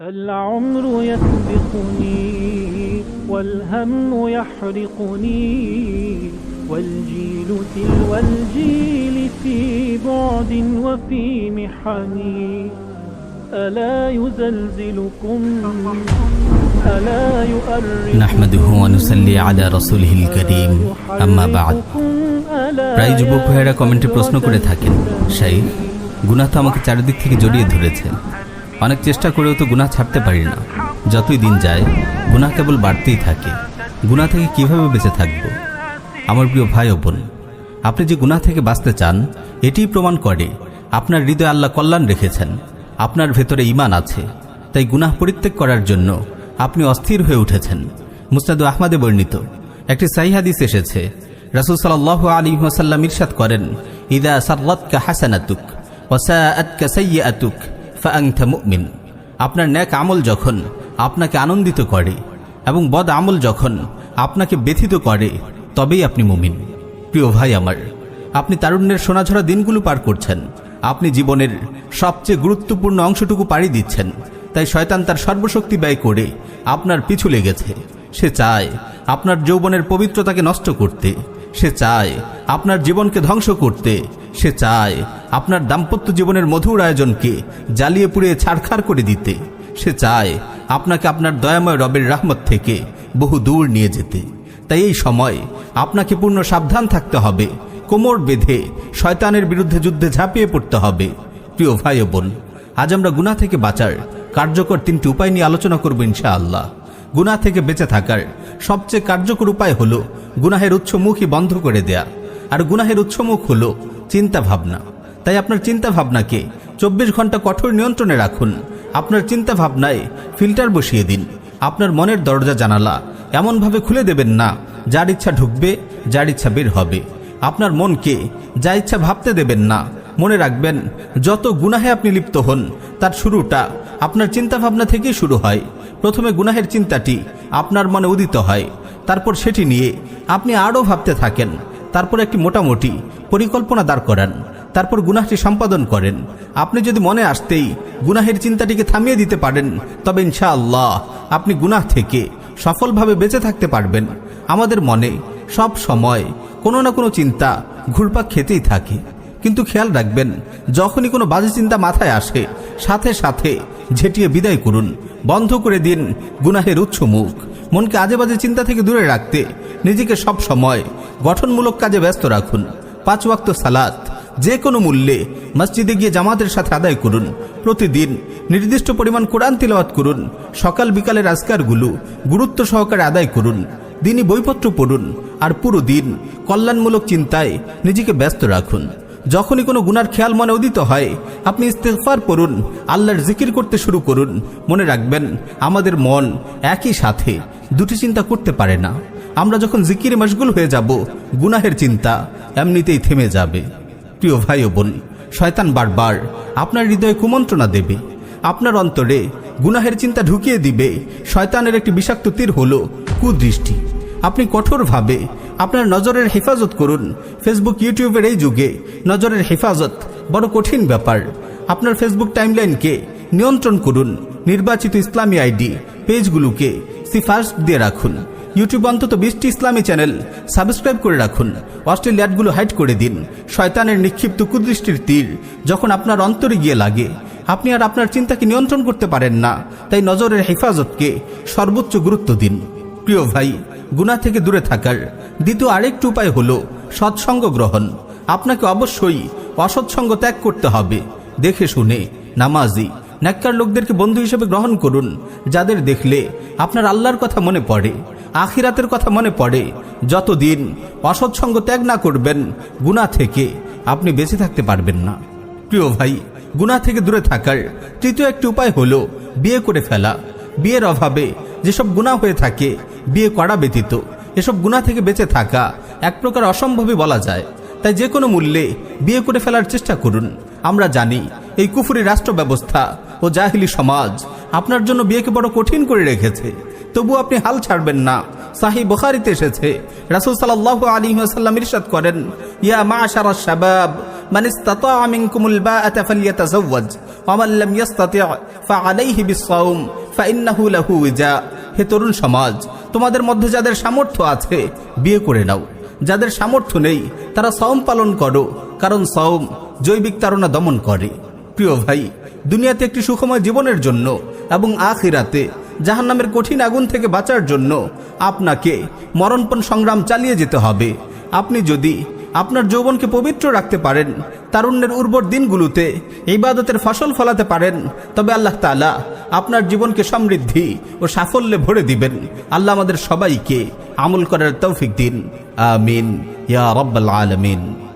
العمر يسبقني والهم يحرقني والجيل تلو الجيل في بعد وفي محني ألا يزلزلكم ألا يؤرق نحمده ونصلي على رسوله الكريم أما بعد প্রায় যুবক ভাইয়েরা কমেন্টে প্রশ্ন করে থাকেন সেই গুনাহ তো আমাকে চারিদিক থেকে জড়িয়ে ধরেছে অনেক চেষ্টা করেও তো গুনাহ ছাড়তে পারি না। যতই দিন যায়, গুনাহ কেবল বাড়তেই থাকে। গুনাহ থেকে কীভাবে বেঁচে থাকব? আমার প্রিয় ভাই ও বোন, আপনি যে গুনাহ থেকে বাঁচতে চান, এটিই প্রমাণ করে, আপনার হৃদয় আল্লাহ কল্যাণ রেখেছেন। আপনার ভেতরে ইমান আছে। তাই গুনাহ পরিত্যাগ করার জন্য আপনি অস্থির হয়ে উঠেছেন। মুস্তাদু আহমদে বর্ণিত একটি সাইহাদিস এসেছে। রাসুল সাল্লাহ আলী ওয়াসাল্লাম ইরশাদ করেন, ইদা সাররাতকা হাসানাতুক ওয়াসাআতকা সাইয়্যাতুক। ফাআনতা মুমিন। আপনার ন্যাক আমল যখন আপনাকে আনন্দিত করে এবং বদ আমল যখন আপনাকে ব্যথিত করে, তবেই আপনি মুমিন। প্রিয় ভাই আমার, আপনি তারুণ্যের সোনাঝরা দিনগুলো পার করছেন। আপনি জীবনের সবচেয়ে গুরুত্বপূর্ণ অংশটুকু পাড়ি দিচ্ছেন। তাই শয়তান তার সর্বশক্তি ব্যয় করে আপনার পিছু লেগেছে। সে চায় আপনার যৌবনের পবিত্রতাকে নষ্ট করতে। সে চায় আপনার জীবনকে ধ্বংস করতে। সে চায় আপনার দাম্পত্য জীবনের মধুর আয়োজনকে জ্বালিয়ে পুড়িয়ে ছাড়খাড় করে দিতে। সে চায় আপনাকে আপনার দয়াময় রবের রাহমত থেকে বহু দূর নিয়ে যেতে। তাই এই সময় আপনাকে পূর্ণ সাবধান থাকতে হবে। কোমর বেঁধে শয়তানের বিরুদ্ধে যুদ্ধে ঝাঁপিয়ে পড়তে হবে। প্রিয় ভাই বোন, আজ আমরা গুনাহ থেকে বাঁচার কার্যকর তিনটি উপায় নিয়ে আলোচনা করব ইনশাআল্লাহ। গুনাহ থেকে বেঁচে থাকার সবচেয়ে কার্যকর উপায় হলো গুনাহের উৎসমুখই বন্ধ করে দেয়া। আর গুনাহের উৎসমুখ হলো চিন্তা ভাবনা তাই আপনার চিন্তা ভাবনাকে চব্বিশ ঘণ্টা কঠোর নিয়ন্ত্রণে রাখুন। আপনার চিন্তা ভাবনায় ফিল্টার বসিয়ে দিন। আপনার মনের দরজা জানালা এমনভাবে খুলে দেবেন না, যার ইচ্ছা ঢুকবে, যার ইচ্ছা বের হবে। আপনার মনকে যা ইচ্ছা ভাবতে দেবেন না, মনে রাখবেন যত গুনাহে আপনি লিপ্ত হন, তার শুরুটা আপনার চিন্তা ভাবনা থেকেই শুরু হয়। প্রথমে গুনাহের চিন্তাটি আপনার মনে উদিত হয়, তারপর সেটি নিয়ে আপনি আরও ভাবতে থাকেন, তারপর একটি মোটামুটি পরিকল্পনা দাঁড় করান, তারপর গুনাহটি সম্পাদন করেন। আপনি যদি মনে আসতেই গুনাহের চিন্তাটিকে থামিয়ে দিতে পারেন, তবে ইনশাআল্লাহ আপনি গুনাহ থেকে সফলভাবে বেঁচে থাকতে পারবেন। আমাদের মনে সব সময় কোনো না কোনো চিন্তা ঘুরপাক খেতেই থাকে। কিন্তু খেয়াল রাখবেন, যখনই কোনো বাজে চিন্তা মাথায় আসে, সাথে সাথে ঝেটিয়ে বিদায় করুন। বন্ধ করে দিন গুনাহের উৎস মুখ। মনকে আজে বাজে চিন্তা থেকে দূরে রাখতে নিজেকে সব সময় গঠনমূলক কাজে ব্যস্ত রাখুন। পাঁচ ওয়াক্ত সালাত, যে কোনো মূল্যে মসজিদে গিয়ে জামাতের সাথে আদায় করুন। প্রতিদিন নির্দিষ্ট পরিমাণ কোরআন তিলওয়াত করুন। সকাল বিকালের আজকারগুলো গুরুত্ব সহকারে আদায় করুন। দিনই বইপত্র পড়ুন আর পুরো দিন কল্যাণমূলক চিন্তায় নিজেকে ব্যস্ত রাখুন। যখনই কোনো গুনার খেয়াল মনে উদিত হয়, আপনি ইস্তেফার পড়ুন, আল্লাহর জিকির করতে শুরু করুন। মনে রাখবেন, আমাদের মন একই সাথে, দুটি চিন্তা করতে পারে না। আমরা যখন জিকিরে মশগুল হয়ে যাব, গুনাহের চিন্তা এমনিতেই থেমে যাবে। প্রিয় ভাই বোন, শয়তান বারবার আপনার হৃদয়ে কুমন্ত্রণা দেবে। আপনার অন্তরে গুনাহের চিন্তা ঢুকিয়ে দিবে। শয়তানের একটি বিষাক্ত তীর হল কুদৃষ্টি। আপনি কঠোরভাবে আপনার নজরের হেফাজত করুন। ফেসবুক ইউটিউবের এই যুগে নজরের হেফাজত বড় কঠিন ব্যাপার। আপনার ফেসবুক টাইমলাইনকে নিয়ন্ত্রণ করুন। নির্বাচিত ইসলামী আইডি পেজগুলোকে সিফার্স দিয়ে রাখুন। ইউটিউব অন্তত বিশটি ইসলামী চ্যানেল সাবস্ক্রাইব করে রাখুন। অশ্লীল অ্যাডগুলো হাইড করে দিন। শয়তানের নিক্ষিপ্ত কুদৃষ্টির তীর যখন আপনার অন্তরে গিয়ে লাগে। আপনি আর আপনার চিন্তাকে নিয়ন্ত্রণ করতে পারেন না। তাই নজরের হেফাজতকে সর্বোচ্চ গুরুত্ব দিন। প্রিয় ভাই গুণা থেকে দূরে থাকার দ্বিতীয় আরেকটি উপায় হলো সৎসঙ্গ গ্রহণ। আপনাকে অবশ্যই অসৎসঙ্গ ত্যাগ করতে হবে। দেখে শুনে, নামাজি। ন্যাক্কার লোকদেরকে বন্ধু হিসেবে গ্রহণ করুন, যাদের দেখলে আপনার আল্লাহর কথা মনে পড়ে, আখিরাতের কথা মনে পড়ে। যতদিন অসৎসঙ্গ ত্যাগ না করবেন গুণা থেকে আপনি বেঁচে থাকতে পারবেন না। প্রিয় ভাই গুণা থেকে দূরে থাকার তৃতীয় একটি উপায় হলো বিয়ে করে ফেলা। বিয়ের অভাবে যেসব গুণা হয়ে থাকে, বিয়ে করা ব্যতীত এসব গুণা থেকে বেঁচে থাকা এক প্রকার অসম্ভবই বলা যায়। তাই যে কোনো মূল্যে বিয়ে করে ফেলার চেষ্টা করুন। আমরা জানি এই কুফুরি রাষ্ট্র ব্যবস্থা ও জাহিলি সমাজ, আপনার জন্য বিয়েকে বড় কঠিন করে রেখেছে। তবু আপনি হাল ছাড়বেন না। সাহি বুখারিতে এসেছে। রাসুল সাল্লাহ আলী আসাল্লাম ইরশাদ করেন, ইয়া মা সারা শাবাব উজা হে তরুণ সমাজ, তোমাদের মধ্যে যাদের সামর্থ্য আছে, বিয়ে করে নাও। যাদের সামর্থ্য নেই, তারা সওম পালন করো, কারণ সওম জৈবিক তাড়না দমন করে। প্রিয় ভাই দুনিয়াতে একটি সুখময় জীবনের জন্য এবং আখিরাতে জাহান্নামের কঠিন আগুন থেকে বাঁচার জন্য আপনাকে মরণপণ সংগ্রাম চালিয়ে যেতে হবে। আপনি যদি আপনার যৌবনকে পবিত্র রাখতে পারেন, তারুণ্যের উর্বর দিনগুলোতে ইবাদতের ফসল ফলাতে পারেন, তবে আল্লাহ তাআলা আপনার জীবনকে সমৃদ্ধি ও সাফল্যে ভরে দিবেন। আল্লাহ আমাদের সবাইকে আমল করার তৌফিক দিন। আমিন। ইয়া রব্বাল আলামিন।